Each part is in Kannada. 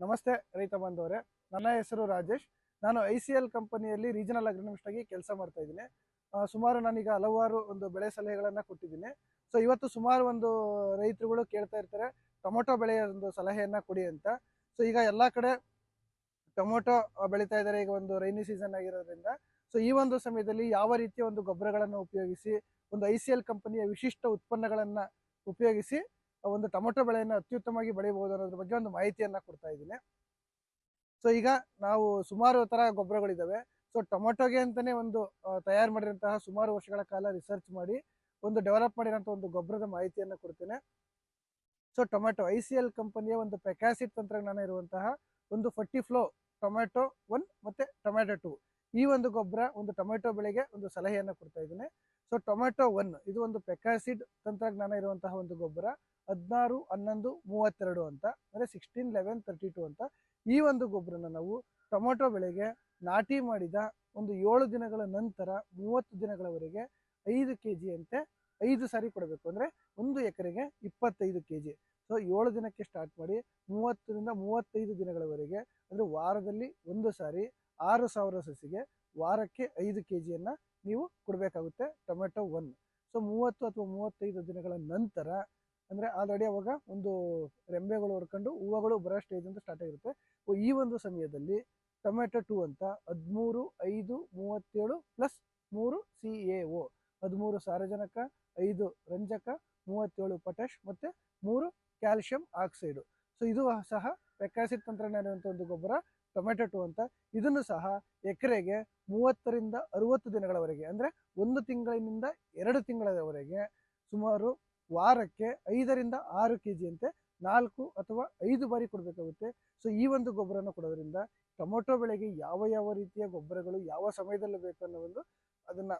ನಮಸ್ತೆ, ರೈತ ಬಾಂಧವರೇ. ನನ್ನ ಹೆಸರು ರಾಜೇಶ್. ನಾನು ಐ ಸಿ ಎಲ್ ಕಂಪನಿಯಲ್ಲಿ ರೀಜನಲ್ ಅಗ್ರಿನಮಿಸ್ಟ್ ಆಗಿ ಕೆಲಸ ಮಾಡ್ತಾ ಇದ್ದೀನಿ. ಸುಮಾರು ನಾನೀಗ ಹಲವಾರು ಒಂದು ಬೆಳೆ ಸಲಹೆಗಳನ್ನು ಕೊಟ್ಟಿದ್ದೀನಿ. ಸೊ, ಇವತ್ತು ಸುಮಾರು ಒಂದು ರೈತರುಗಳು ಕೇಳ್ತಾ ಇರ್ತಾರೆ, ಟೊಮೊಟೊ ಬೆಳೆಯ ಒಂದು ಸಲಹೆಯನ್ನು ಕೊಡಿ ಅಂತ. ಸೊ, ಈಗ ಎಲ್ಲ ಕಡೆ ಟೊಮೊಟೊ ಬೆಳೀತಾ ಇದ್ದಾರೆ, ಈಗ ಒಂದು ರೈನಿ ಸೀಸನ್ ಆಗಿರೋದ್ರಿಂದ. ಸೊ, ಈ ಒಂದು ಸಮಯದಲ್ಲಿ ಯಾವ ರೀತಿಯ ಒಂದು ಗೊಬ್ಬರಗಳನ್ನು ಉಪಯೋಗಿಸಿ, ಒಂದು ಐ ಸಿ ಎಲ್ ಕಂಪನಿಯ ವಿಶಿಷ್ಟ ಉತ್ಪನ್ನಗಳನ್ನು ಉಪಯೋಗಿಸಿ ಒಂದು ಟೊಮೊಟೊ ಬೆಳೆಯನ್ನು ಅತ್ಯುತ್ತಮವಾಗಿ ಬೆಳೆಯಬಹುದು ಅನ್ನೋದ್ರ ಬಗ್ಗೆ ಒಂದು ಮಾಹಿತಿಯನ್ನು ಕೊಡ್ತಾ ಇದ್ದೀನಿ. ಸೊ, ಈಗ ನಾವು ಸುಮಾರು ತರ ಗೊಬ್ಬರಗಳಿದ್ದಾವೆ ಸೊ, ಟೊಮೊಟೊಗೆ ಅಂತಲೇ ಒಂದು ತಯಾರು ಮಾಡಿದಂತಹ ಸುಮಾರು ವರ್ಷಗಳ ಕಾಲ ರಿಸರ್ಚ್ ಮಾಡಿ ಒಂದು ಡೆವಲಪ್ ಮಾಡಿರೋಂಥ ಒಂದು ಗೊಬ್ಬರದ ಮಾಹಿತಿಯನ್ನು ಕೊಡ್ತೇನೆ. So, tomato, I C L ಕಂಪನಿಯ ಒಂದು ಪೆಕಾಸಿಟ್ ತಂತ್ರಜ್ಞಾನ ಇರುವಂತಹ ಒಂದು ಫರ್ಟಿ ಫ್ಲೋ ಟೊಮೆಟೊ ಒನ್ ಮತ್ತೆ ಟೊಮೆಟೊ ಟು. ಈ ಒಂದು ಗೊಬ್ಬರ ಒಂದು ಟೊಮೆಟೊ ಬೆಳೆಗೆ ಒಂದು ಸಲಹೆಯನ್ನು ಕೊಡ್ತಾ ಇದ್ದೀನಿ. ಸೊ ಟೊಮೆಟೊ ಒನ್ ಇದು ಒಂದು ಪೆಕಾಸಿಡ್ ತಂತ್ರಜ್ಞಾನ ಇರುವಂತಹ ಒಂದು ಗೊಬ್ಬರ, ಹದಿನಾರು, ಹನ್ನೊಂದು, ಮೂವತ್ತೆರಡು ಅಂತ, ಅಂದರೆ ಸಿಕ್ಸ್ಟೀನ್ ಲೆವೆನ್ ತರ್ಟಿ ಟು ಅಂತ ಈ ಒಂದು ಗೊಬ್ಬರನ ನಾವು ಟೊಮೆಟೊ ಬೆಳೆಗೆ ನಾಟಿ ಮಾಡಿದ ಒಂದು ಏಳು ದಿನಗಳ ನಂತರ ಮೂವತ್ತು ದಿನಗಳವರೆಗೆ ಐದು ಕೆ ಜಿ ಅಂತೆ ಐದು ಸಾರಿ ಕೊಡಬೇಕು. ಅಂದರೆ ಒಂದು ಎಕರೆಗೆ ಇಪ್ಪತ್ತೈದು ಕೆ ಜಿ ಸೊ ಏಳು ದಿನಕ್ಕೆ ಸ್ಟಾರ್ಟ್ ಮಾಡಿ ಮೂವತ್ತರಿಂದ ಮೂವತ್ತೈದು ದಿನಗಳವರೆಗೆ, ಅಂದರೆ ವಾರದಲ್ಲಿ ಒಂದು ಸಾರಿ ಆರು ಸಾವಿರ ಸಸಿಗೆ ವಾರಕ್ಕೆ ಐದು ಕೆ ಜಿಯನ್ನು ನೀವು ಕೊಡಬೇಕಾಗುತ್ತೆ ಟೊಮೆಟೊ ಒನ್ ಸೊ ಮೂವತ್ತು ಅಥವಾ ಮೂವತ್ತೈದು ದಿನಗಳ ನಂತರ, ಅಂದರೆ ಆಲ್ರೆಡಿ ಅವಾಗ ಒಂದು ರೆಂಬೆಗಳು ಹೊಡ್ಕೊಂಡು ಹೂವುಗಳು ಬರೋ ಸ್ಟೇಜ್ ಅಂತ ಸ್ಟಾರ್ಟ್ ಆಗಿರುತ್ತೆ. ಈ ಒಂದು ಸಮಯದಲ್ಲಿ ಟೊಮೆಟೊ ಟು ಅಂತ ಹದಿಮೂರು, ಐದು, ಮೂವತ್ತೇಳು ಪ್ಲಸ್ ಮೂರು ಸಿ ಎ ಒ ಹದಿಮೂರು ಸಾರಜನಕ, ಐದು ರಂಜಕ, ಮೂವತ್ತೇಳು ಪೊಟ್ಯಾಶ್ ಮತ್ತು ಮೂರು ಕ್ಯಾಲ್ಶಿಯಂ ಆಕ್ಸೈಡು ಸೊ ಇದು ಸಹ ಪೆಕಾಸಿಡ್ ತಂತ್ರಜ್ಞಾನ ಒಂದು ಗೊಬ್ಬರ, ಟೊಮೆಟೊ ಟು ಅಂತ. ಇದನ್ನು ಸಹ ಎಕರೆಗೆ ಮೂವತ್ತರಿಂದ ಅರುವತ್ತು ದಿನಗಳವರೆಗೆ, ಅಂದರೆ ಒಂದು ತಿಂಗಳಿನಿಂದ ಎರಡು ತಿಂಗಳವರೆಗೆ ಸುಮಾರು ವಾರಕ್ಕೆ ಐದರಿಂದ ಆರು ಕೆ ಜಿಯಂತೆ ನಾಲ್ಕು ಅಥವಾ ಐದು ಬಾರಿ ಕೊಡಬೇಕಾಗುತ್ತೆ. ಸೊ ಈ ಒಂದು ಗೊಬ್ಬರನ ಕೊಡೋದ್ರಿಂದ ಟೊಮೊಟೊ ಬೆಳೆಗೆ ಯಾವ ಯಾವ ರೀತಿಯ ಗೊಬ್ಬರಗಳು ಯಾವ ಸಮಯದಲ್ಲಿ ಬೇಕು ಅನ್ನೋ ಒಂದು ಅದನ್ನ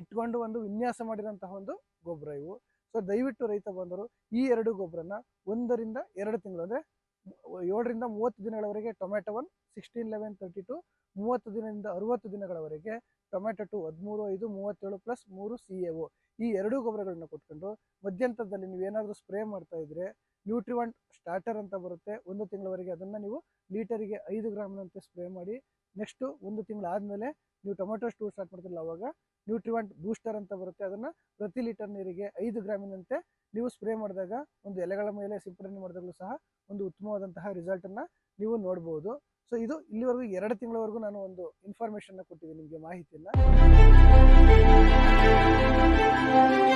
ಇಟ್ಕೊಂಡು ಒಂದು ವಿನ್ಯಾಸ ಮಾಡಿದಂತಹ ಒಂದು ಗೊಬ್ಬರ ಇವು. ಸೊ ದಯವಿಟ್ಟು ರೈತ ಬಂದರು ಈ ಎರಡು ಗೊಬ್ಬರನ ಒಂದರಿಂದ ಎರಡು ತಿಂಗಳು, ಅಂದರೆ ಏಳರಿಂದ ಮೂವತ್ತು ದಿನಗಳವರೆಗೆ tomato one sixteen eleven thirty two ಮೂವತ್ತು ದಿನದಿಂದ ಅರುವತ್ತು ದಿನಗಳವರೆಗೆ ಟೊಮೆಟೊ ಟು ಹದಿಮೂರು, ಐದು, ಮೂವತ್ತೇಳು ಪ್ಲಸ್ ಮೂರು ಸಿ ಎ ಒ ಈ ಎರಡು ಗೊಬ್ಬರಗಳನ್ನ ಕೊಟ್ಕೊಂಡು ಮಧ್ಯಂತರದಲ್ಲಿ ನೀವು ಏನಾದರೂ ಸ್ಪ್ರೇ ಮಾಡ್ತಾ ಇದ್ರೆ ನ್ಯೂಟ್ರಿವಂಟ್ ಸ್ಟಾರ್ಟರ್ ಅಂತ ಬರುತ್ತೆ. ಒಂದು ತಿಂಗಳವರೆಗೆ ಅದನ್ನು ನೀವು ಲೀಟರಿಗೆ ಐದು ಗ್ರಾಮ್ನಂತೆ ಸ್ಪ್ರೇ ಮಾಡಿ, ನೆಕ್ಸ್ಟು ಒಂದು ತಿಂಗಳಾದಮೇಲೆ ನೀವು ಟೊಮೆಟೊ ಸ್ಟೂ ಸ್ಟಾರ್ಟ್ ಮಾಡ್ತಿಲ್ಲ ಅವಾಗ ನ್ಯೂಟ್ರಿವಂಟ್ ಬೂಸ್ಟರ್ ಅಂತ ಬರುತ್ತೆ. ಅದನ್ನು ಪ್ರತಿ ಲೀಟರ್ ನೀರಿಗೆ ಐದು ಗ್ರಾಮಿನಂತೆ ನೀವು ಸ್ಪ್ರೇ ಮಾಡಿದಾಗ ಒಂದು ಎಲೆಗಳ ಮೇಲೆ ಸಿಂಪಡಣೆ ಮಾಡಿದಾಗಲೂ ಸಹ ಒಂದು ಉತ್ತಮವಾದಂತಹ ರಿಸಲ್ಟನ್ನು ನೀವು ನೋಡ್ಬೋದು. ಸೊ ಇದು ಇಲ್ಲಿವರೆಗೂ ಎರಡು ತಿಂಗಳವರೆಗೂ ನಾನು ಒಂದು ಇನ್ಫಾರ್ಮೇಷನ್ನ ಕೊಟ್ಟಿದ್ದೀನಿ, ನಿಮಗೆ ಮಾಹಿತಿಯನ್ನು.